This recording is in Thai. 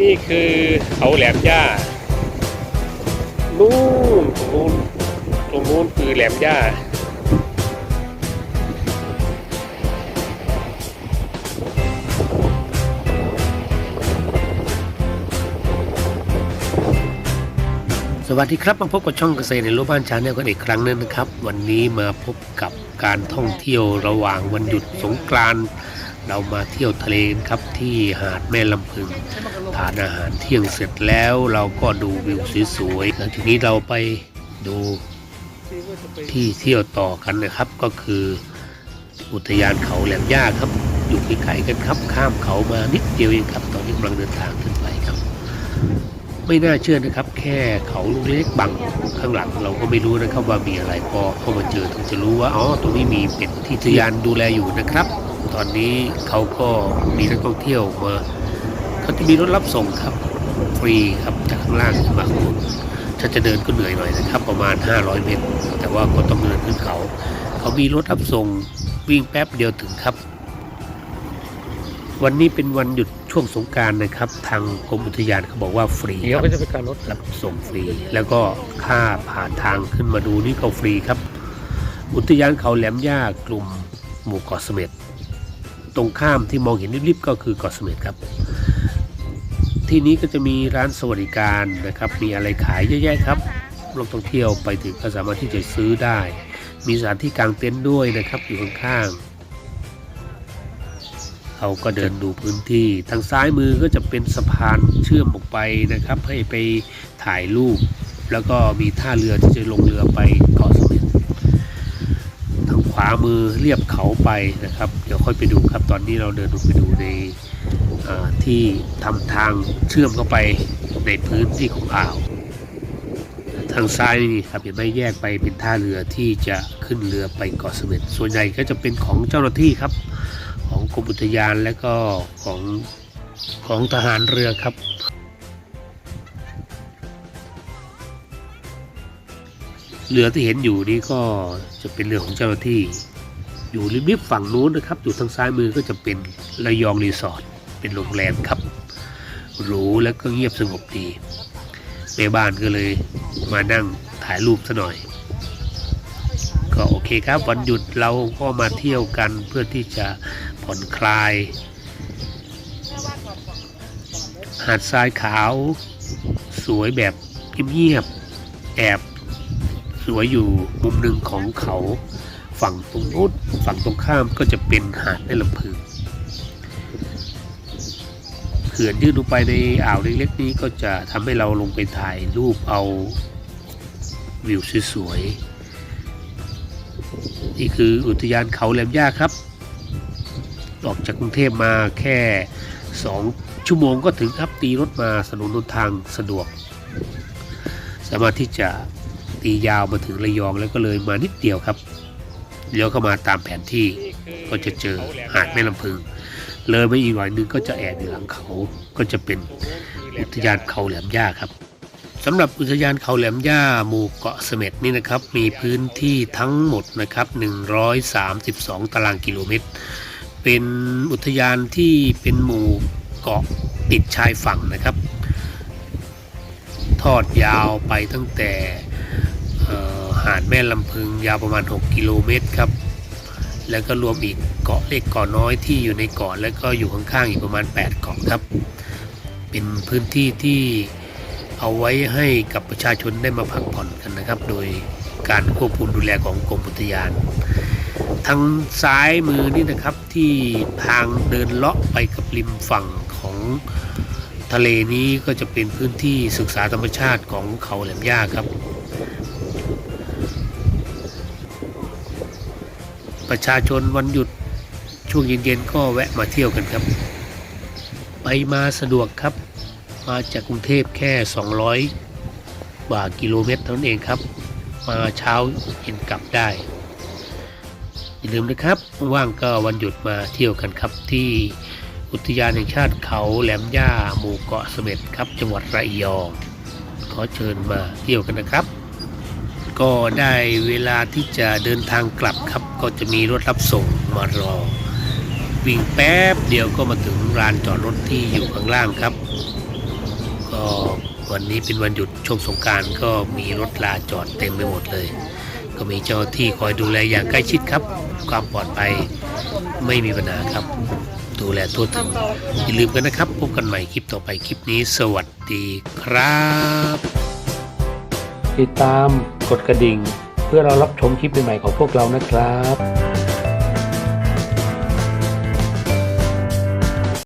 นี่คือเขาแหลมย่านู่นตรงนู้นตรงนู้นคือแหลมย่าสวัสดีครับมาพบกับช่องเกษตรในรูปบ้านชาแนลกันอีกครั้งหนึงนะครับ วันนี้มาพบกับการท่องเที่ยวระหว่างวันหยุดสงกรานต์ เรามาเที่ยวทะเลกันครับที่หาดแม่ลำพึงทานอาหารเที่ยงเสร็จแล้วเราก็ดูวิวสวยๆแล้วทีนี้เราไปดูที่เที่ยวต่อกันนะครับก็คือ อุทยานเขาแหลมย่าครับ อยู่ไกลๆกันครับข้ามเขามานิดเดียวเองครับ ตอนนี้กำลังเดินทางขึ้นไปครับ ไม่น่าเชื่อนะครับ แค่เขาลูกเล็กบังข้างหลังเราก็ไม่รู้นะครับว่ามีอะไรพอเข้ามาเจอถึงจะรู้ว่าอ๋อตรงนี้มีเป็นที่อุทยานดูแลอยู่นะครับ ตอนนี้เขาก็มีนักท่องเที่ยวมาเขาจะมีรถรับส่งครับ ฟรีครับจากข้างล่างขึ้นมาข้างบนถ้าจะเดินก็เหนื่อยหน่อยนะครับ ประมาณ 500 เมตร แต่ว่าก็ต้องเดินขึ้นเขา เขามีรถรับส่งวิ่งแป๊บเดียวถึงครับ วันนี้เป็นวันหยุดช่วงสงกรารนะครับ ทางกรมอุทยานเขาบอกว่าฟรีเดี๋ยวครับก็จะเป็นการลดรับส่งฟรี แล้วก็ค่าผ่านทางขึ้นมาดูนี่ก็ฟรีครับ อุทยานเขาแหลมย่ากลุ่มหมู่เกาะเสม็ด ตรงข้ามที่มองเห็นริบๆก็คือเกาะเสม็ดครับ ที่นี้ก็จะมีร้านสวัสดิการนะครับ มีอะไรขายเยอะแยะครับนักท่องเที่ยวไปถึงก็สามารถที่จะซื้อได้ มีสถานที่กางเต็นท์ด้วยนะครับอยู่ข้างๆเขาก็เดินดูพื้นที่ ทางซ้ายมือก็จะเป็นสะพานเชื่อมออกไปนะครับ ให้ไปถ่ายรูป แล้วก็มีท่าเรือที่จะลงเรือไปเกาะ ขวามือเรียบเขาไปนะครับ เดี๋ยวค่อยไปดูครับ ตอนนี้เราเดินลงไปดูในที่ทำทางเชื่อมเข้าไปในพื้นที่ของอ่าว ทางซ้ายนี่ครับเห็นไหมแยกไปเป็นท่าเรือที่จะขึ้นเรือไปเกาะเสม็ดส่วนใหญ่ก็จะเป็นของเจ้าหน้าที่ครับ ของกรมอุทยานและก็ของของทหารเรือครับ เรือที่เห็นอยู่นี่ก็จะเป็นเรือของเจ้าหน้าที่ อยู่ริมๆฝั่งนู้นนะครับอยู่ทางซ้ายมือก็จะเป็นระยองรีสอร์ทเป็นโรงแรมครับหรูแล้วก็เงียบสงบดีแม่บ้านก็เลยมานั่งถ่ายรูปซะหน่อย ก็โอเคครับวันหยุดเราก็มาเที่ยวกันเพื่อที่จะผ่อนคลาย หาดทรายขาว สวยแบบเงียบแอบ สวยอยู่มุมหนึ่งของเขาฝั่งตรงนู้นฝั่งตรงข้ามก็จะเป็นหาดแม่ลำพึงเขื่อนยื่นลงไปในอ่าวเล็กๆนี้ก็จะทำให้เราลงไปถ่ายรูปเอาวิวสวยๆนี่คืออุทยานเขาแหลมย่าครับ ออกจากกรุงเทพมาแค่สองชั่วโมงก็ถึงครับตีรถมาสนุนนทางสะดวก สามารถที่จะ ตียาวมาถึงระยองแล้วก็เลยมานิดเดียวครับเลี้ยวเข้ามาตามแผนที่ก็จะเจอหาดแม่ลำพึง เลยไปอีกหน่อยนึงก็จะแอบอยู่หลังเขาก็จะเป็นอุทยานเขาแหลมย่าครับสำหรับอุทยานเขาแหลมย่าหมู่เกาะเสม็ดนี่นะครับ มีพื้นที่ทั้งหมดนะครับ 132 ตารางกิโลเมตร เป็นอุทยานที่เป็นหมู่เกาะติดชายฝั่งนะครับ ทอดยาวไปตั้งแต่ หาดแม่ลำพึงยาวประมาณ 6 กิโลเมตรครับ แล้วก็รวมอีกเกาะเล็กเกาะน้อยที่อยู่ในเกาะแล้วก็อยู่ข้างๆอีกประมาณ 8 เกาะครับ เป็นพื้นที่ที่เอาไว้ให้กับประชาชนได้มาพักผ่อนกันนะครับ โดยการควบคุมดูแลของกรมอุทยาน ทางซ้ายมือนี่นะครับที่ทางเดินเลาะไปกับริมฝั่งของทะเลนี้ก็จะเป็นพื้นที่ศึกษาธรรมชาติของเขาแหลมย่าครับ ประชาชนวันหยุดช่วงเย็นๆก็แวะมาเที่ยวกันครับ ไปมาสะดวกครับ มาจากกรุงเทพแค่ 200กว่ากิโลเมตรเท่านั้นเองครับ มาเช้าเย็นกลับได้ อย่าลืมนะครับว่างก็วันหยุดมาเที่ยวกันครับที่อุทยานแห่งชาติเขาแหลมย่าหมู่เกาะเสม็ดครับ จังหวัดระยอง ขอเชิญมาเที่ยวกันนะครับ ก็ได้เวลาที่จะเดินทางกลับครับ ก็จะมีรถรับส่งมารอ วิ่งแป๊บเดียวก็มาถึงลานจอดรถที่อยู่ข้างล่างครับ ก็วันนี้เป็นวันหยุดช่วงสงการก็มีรถลาจอดเต็มไปหมดเลย ก็มีเจ้าหน้าที่คอยดูแลอย่างใกล้ชิดครับ ความปลอดภัยไม่มีปัญหาครับ ดูแลทั่วถึงอย่าลืมกันนะครับ พบกันใหม่คลิปต่อไปคลิปนี้ สวัสดีครับ ติดตาม กดกระดิ่ง เพื่อเรารับชมคลิปใหม่ๆของพวกเรานะครับ